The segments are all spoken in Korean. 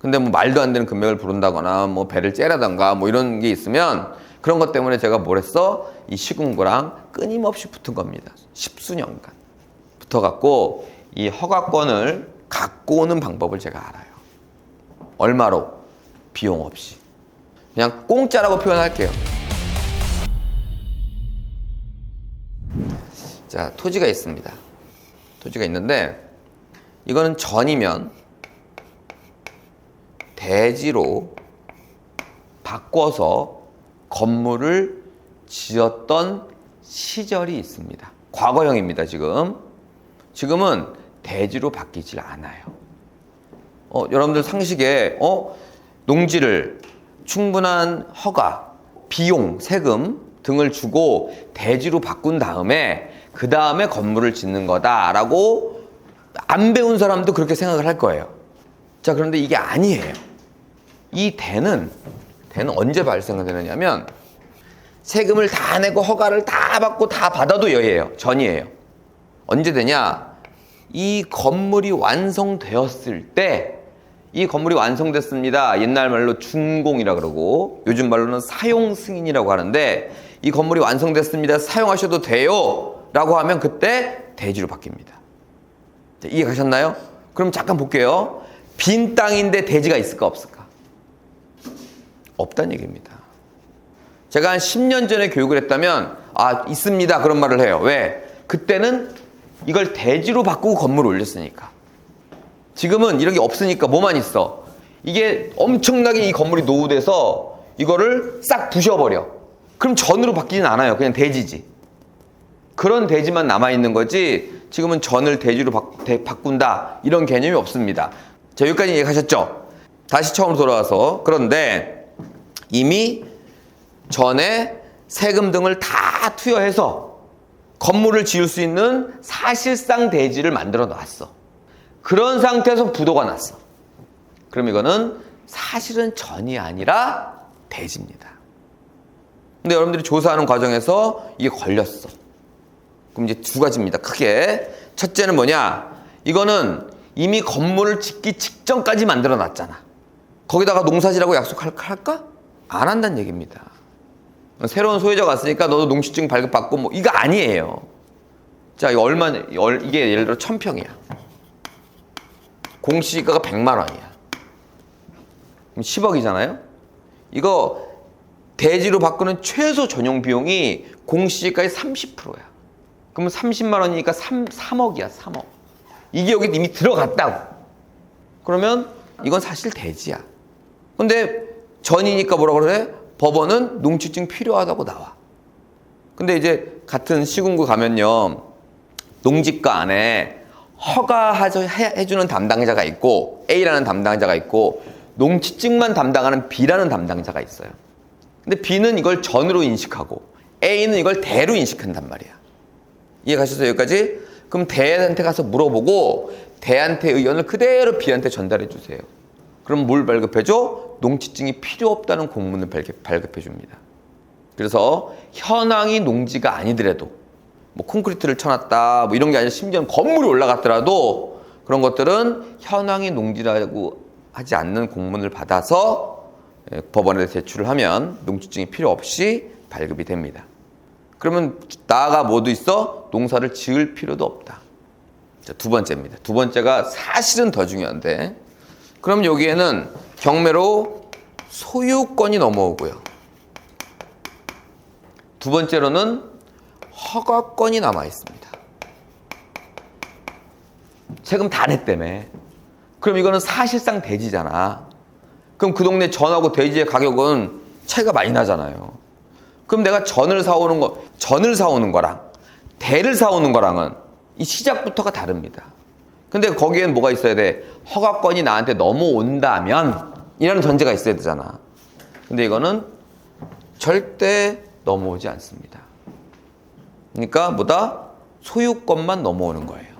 근데 뭐 말도 안 되는 금액을 부른다거나 뭐 배를 째라던가 뭐 이런 게 있으면 그런 것 때문에 제가 뭘 했어? 이 시군구랑 끊임없이 붙은 겁니다. 십수년간. 붙어갖고 이 허가권을 갖고 오는 방법을 제가 알아요. 얼마로? 비용 없이. 그냥 공짜라고 표현할게요. 자, 토지가 있습니다. 토지가 있는데 이거는 전이면 대지로 바꿔서 건물을 지었던 시절이 있습니다. 과거형입니다, 지금. 지금은 대지로 바뀌질 않아요. 어, 여러분들 상식에, 어, 농지를 충분한 허가, 비용, 세금 등을 주고 대지로 바꾼 다음에 그 다음에 건물을 짓는 거다라고 안 배운 사람도 그렇게 생각을 할 거예요. 자, 그런데 이게 아니에요. 이 대는, 대는 언제 발생되느냐면 세금을 다 내고 허가를 다 받고 다 받아도 여예요. 전이에요. 언제 되냐? 이 건물이 완성되었을 때, 이 건물이 완성됐습니다. 옛날 말로 준공이라 그러고, 요즘 말로는 사용 승인이라고 하는데, 이 건물이 완성됐습니다. 사용하셔도 돼요. 라고 하면 그때 대지로 바뀝니다. 자, 이해 가셨나요? 그럼 잠깐 볼게요. 빈 땅인데 대지가 있을까 없을까? 없다는 얘기입니다. 제가 한 10년 전에 교육을 했다면 아 있습니다 그런 말을 해요. 왜? 그때는 이걸 대지로 바꾸고 건물을 올렸으니까. 지금은 이런 게 없으니까 뭐만 있어? 이게 엄청나게 이 건물이 노후돼서 이거를 싹 부셔버려. 그럼 전으로 바뀌진 않아요. 그냥 대지지. 그런 대지만 남아있는 거지 지금은 전을 대지로 바, 대, 바꾼다 이런 개념이 없습니다. 자 여기까지 얘기하셨죠? 다시 처음으로 돌아와서 그런데 이미 전에 세금 등을 다 투여해서 건물을 지을 수 있는 사실상 대지를 만들어 놨어. 그런 상태에서 부도가 났어. 그럼 이거는 사실은 전이 아니라 대지입니다. 근데 여러분들이 조사하는 과정에서 이게 걸렸어. 그럼 이제 두 가지입니다. 크게. 첫째는 뭐냐? 이거는 이미 건물을 짓기 직전까지 만들어 놨잖아. 거기다가 농사지라고 약속할까? 안 한다는 얘기입니다. 새로운 소유자가 왔으니까 너도 농지증 발급받고 뭐 이거 아니에요. 자, 이거 얼마 이게 예를 들어 천평이야. 공시가가 100만 원이야. 그럼 10억이잖아요. 이거 대지로 바꾸는 최소 전용 비용이 공시지가의 30%야. 그러면 30만 원이니까 3, 3억이야, 3억. 이게 여기 이미 들어갔다고. 그러면 이건 사실 대지야. 근데 전이니까 뭐라 그래? 법원은 농지증 필요하다고 나와. 근데 이제 같은 시군구 가면요. 농지가 안에 허가해주는 담당자가 있고 A라는 담당자가 있고 농지증만 담당하는 B라는 담당자가 있어요. 근데 B는 이걸 전으로 인식하고 A는 이걸 대로 인식한단 말이야. 이해 가셨어요? 여기까지? 그럼 대한테 가서 물어보고 대한테 의견을 그대로 B한테 전달해 주세요. 그럼 뭘 발급해줘? 농지증이 필요 없다는 공문을 발급, 해 줍니다. 그래서 현황이 농지가 아니더라도 뭐 콘크리트를 쳐놨다 뭐 이런 게 아니라 심지어 건물이 올라갔더라도 그런 것들은 현황이 농지라고 하지 않는 공문을 받아서 예, 법원에 제출을 하면 농지증이 필요 없이 발급이 됩니다. 그러면 나아가 뭐도 있어? 농사를 지을 필요도 없다. 자, 두 번째입니다. 두 번째가 사실은 더 중요한데 그럼 여기에는 경매로 소유권이 넘어오고요. 두 번째로는 허가권이 남아 있습니다. 세금 다 냈다며. 그럼 이거는 사실상 대지잖아. 그럼 그 동네 전하고 대지의 가격은 차이가 많이 나잖아요. 그럼 내가 전을 사오는 거, 전을 사오는 거랑 대를 사오는 거랑은 이 시작부터가 다릅니다. 근데 거기엔 뭐가 있어야 돼? 허가권이 나한테 넘어온다면 이라는 전제가 있어야 되잖아. 근데 이거는 절대 넘어오지 않습니다. 그러니까 뭐다? 소유권만 넘어오는 거예요.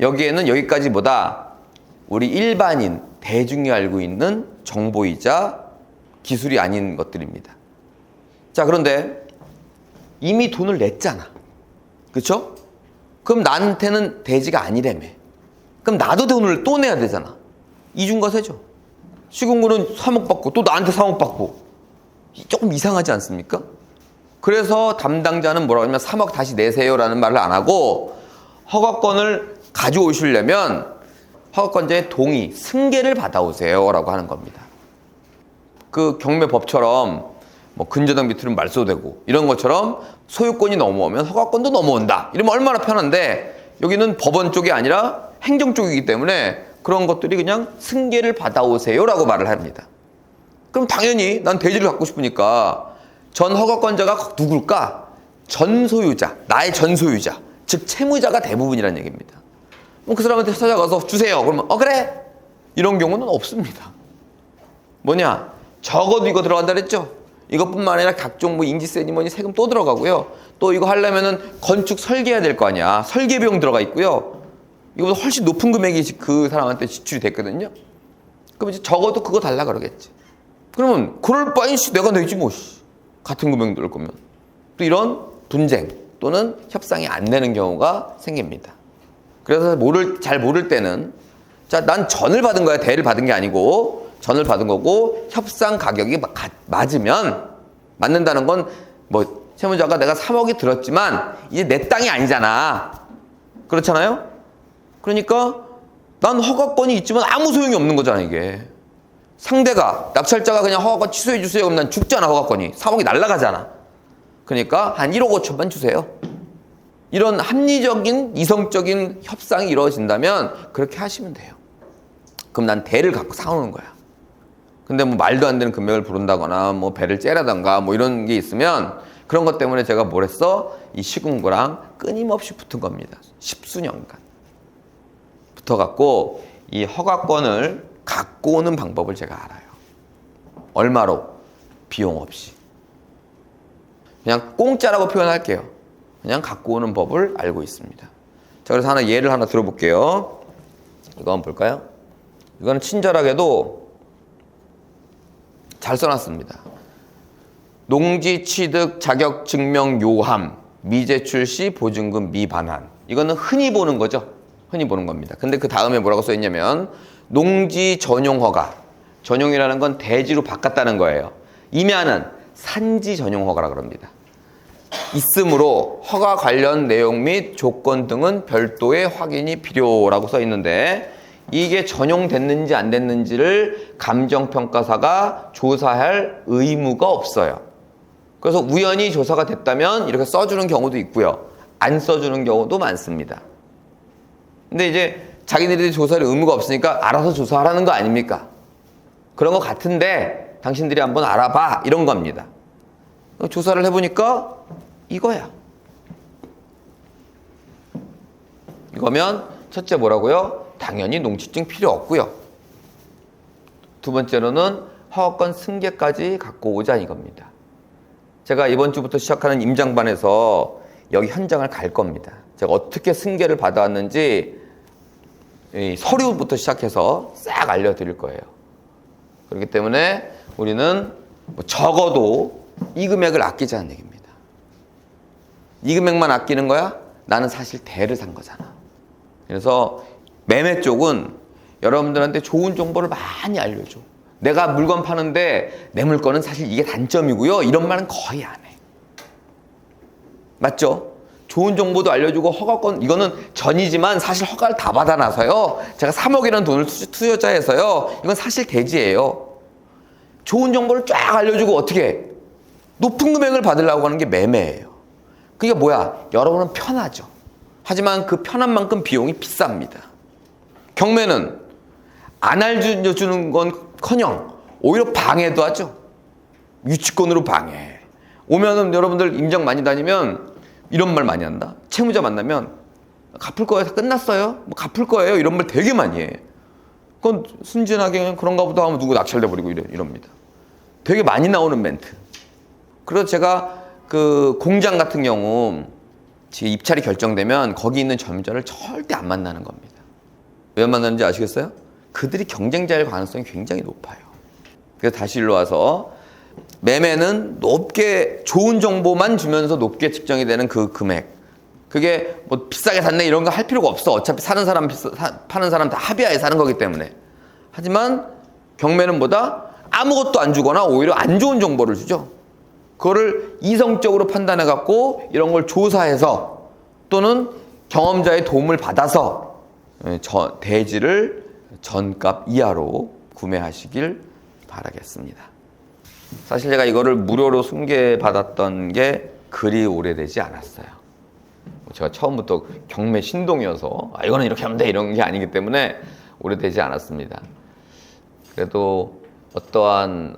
여기에는 여기까지 보다 우리 일반인, 대중이 알고 있는 정보이자 기술이 아닌 것들입니다. 자, 그런데 이미 돈을 냈잖아. 그쵸? 그럼 나한테는 대지가 아니라며. 그럼 나도 돈을 또 내야 되잖아. 이중과세죠. 시군구는 3억 받고 또 나한테 3억 받고 조금 이상하지 않습니까? 그래서 담당자는 뭐라고 하냐면 3억 다시 내세요라는 말을 안 하고 허가권을 가져오시려면 허가권자의 동의, 승계를 받아오세요라고 하는 겁니다. 그 경매법처럼 뭐 근저당 밑으로 말소되고 이런 것처럼 소유권이 넘어오면 허가권도 넘어온다. 이러면 얼마나 편한데 여기는 법원 쪽이 아니라 행정 쪽이기 때문에 그런 것들이 그냥 승계를 받아오세요라고 말을 합니다. 그럼 당연히 난 대지를 갖고 싶으니까 전 허가권자가 누굴까? 전 소유자, 나의 전 소유자, 즉 채무자가 대부분이라는 얘기입니다. 그럼 그 사람한테 찾아가서 주세요. 그러면 어 그래? 이런 경우는 없습니다. 뭐냐? 적어도 이거 들어간다 그랬죠? 이것뿐만 아니라 각종 뭐 인지세니 뭐니 세금 또 들어가고요. 또 이거 하려면은 건축 설계해야 될 거 아니야. 설계 비용 들어가 있고요. 이거보다 훨씬 높은 금액이 그 사람한테 지출이 됐거든요. 그럼 이제 적어도 그거 달라 그러겠지. 그러면 그럴 바엔 씨 내가 내지 뭐 씨. 같은 금액 들 거면 또 이런 분쟁 또는 협상이 안 되는 경우가 생깁니다. 그래서 모를 잘 모를 때는 자 난 전을 받은 거야 대를 받은 게 아니고 전을 받은 거고 협상 가격이 마- 가- 맞으면 맞는다는 건뭐 채무자가 내가 3억이 들었지만 이제 내 땅이 아니잖아 그렇잖아요 그러니까 난 허가권이 있지만 아무 소용이 없는 거잖아 이게. 상대가 낙찰자가 그냥 허가권 취소해 주세요. 그럼 난 죽잖아 허가권이. 3억이 날라가잖아. 그러니까 한 1억 5천만 주세요. 이런 합리적인 이성적인 협상이 이루어진다면 그렇게 하시면 돼요. 그럼 난 대를 갖고 사오는 거야. 근데 뭐 말도 안 되는 금액을 부른다거나 뭐 배를 째라던가 뭐 이런 게 있으면 그런 것 때문에 제가 뭘 했어? 이 시군구랑 끊임없이 붙은 겁니다. 십수년간. 붙어갖고 이 허가권을 갖고 오는 방법을 제가 알아요. 얼마로? 비용 없이. 그냥 공짜라고 표현할게요. 그냥 갖고 오는 법을 알고 있습니다. 자, 그래서 하나 예를 하나 들어볼게요. 이거 한번 볼까요? 이거는 친절하게도 잘 써놨습니다. 농지 취득 자격 증명 요함 미제출 시 보증금 미반환 이거는 흔히 보는 거죠. 흔히 보는 겁니다. 근데 그 다음에 뭐라고 써 있냐면 농지 전용 허가 전용이라는 건 대지로 바꿨다는 거예요. 임야는 산지 전용 허가라 그럽니다. 있으므로 허가 관련 내용 및 조건 등은 별도의 확인이 필요라고 써 있는데 이게 전용됐는지 안 됐는지를 감정평가사가 조사할 의무가 없어요. 그래서 우연히 조사가 됐다면 이렇게 써주는 경우도 있고요. 안 써주는 경우도 많습니다. 근데 이제 자기네들이 조사할 의무가 없으니까 알아서 조사하라는 거 아닙니까? 그런 것 같은데 당신들이 한번 알아봐 이런 겁니다. 조사를 해보니까 이거야. 이거면 첫째 뭐라고요? 당연히 농지증 필요 없고요. 두 번째로는 허가권 승계까지 갖고 오자 이겁니다. 제가 이번 주부터 시작하는 임장반에서 여기 현장을 갈 겁니다. 제가 어떻게 승계를 받아왔는지 이 서류부터 시작해서 싹 알려드릴 거예요. 그렇기 때문에 우리는 뭐 적어도 이 금액을 아끼자는 얘기입니다. 이 금액만 아끼는 거야? 나는 사실 대를 산 거잖아. 그래서 매매 쪽은 여러분들한테 좋은 정보를 많이 알려줘. 내가 물건 파는데 내 물건은 사실 이게 단점이고요. 이런 말은 거의 안 해. 맞죠? 좋은 정보도 알려주고 허가권 이거는 전이지만 사실 허가를 다 받아놔서요. 제가 3억이라는 돈을 투- 투여자해서요. 이건 사실 대지예요. 좋은 정보를 쫙 알려주고 어떻게 해? 높은 금액을 받으려고 하는 게 매매예요. 그게 뭐야? 여러분은 편하죠. 하지만 그 편한 만큼 비용이 비쌉니다. 경매는 안 알려주는 건 커녕 오히려 방해도 하죠. 유치권으로 방해. 오면은 여러분들 임장 많이 다니면 이런 말 많이 한다. 채무자 만나면 갚을 거예요. 다 끝났어요. 뭐 갚을 거예요. 이런 말 되게 많이 해. 그건 순진하게 그런가 보다 하면 누구 낙찰돼 버리고 이래, 이럽니다. 되게 많이 나오는 멘트. 그래서 제가 그 공장 같은 경우 제 입찰이 결정되면 거기 있는 점유자를 절대 안 만나는 겁니다. 왜 만나는지 아시겠어요? 그들이 경쟁자일 가능성이 굉장히 높아요. 그래서 다시 일로 와서 매매는 높게 좋은 정보만 주면서 높게 측정이 되는 그 금액. 그게 뭐 비싸게 샀네 이런 거 할 필요가 없어. 어차피 사는 사람 사- 파는 사람 다 합의하에 사는 거기 때문에. 하지만 경매는 뭐다? 아무것도 안 주거나 오히려 안 좋은 정보를 주죠. 그거를 이성적으로 판단해 갖고 이런 걸 조사해서 또는 경험자의 도움을 받아서 예, 저- 대지를 전값 이하로 구매하시길 바라겠습니다. 사실 제가 이거를 무료로 승계받았던 게 그리 오래되지 않았어요. 제가 처음부터 경매 신동이어서 아, 이거는 이렇게 하면 돼 이런 게 아니기 때문에 오래되지 않았습니다. 그래도 어떠한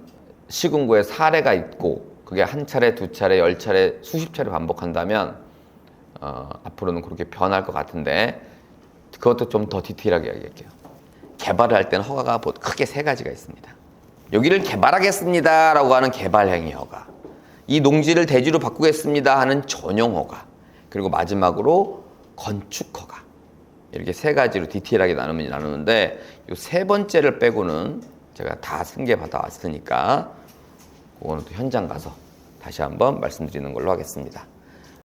시군구의 사례가 있고 그게 한 차례, 두 차례, 열 차례, 수십 차례 반복한다면 어, 앞으로는 그렇게 변할 것 같은데 그것도 좀 더 디테일하게 이야기할게요. 개발을 할 때는 허가가 보- 크게 세 가지가 있습니다. 여기를 개발하겠습니다라고 하는 개발 행위 허가, 이 농지를 대지로 바꾸겠습니다 하는 전용 허가, 그리고 마지막으로 건축 허가. 이렇게 세 가지로 디테일하게 나누면 나누는데 이 세 번째를 빼고는 제가 다 승계 받아 왔으니까 그거는 또 현장 가서 다시 한번 말씀드리는 걸로 하겠습니다.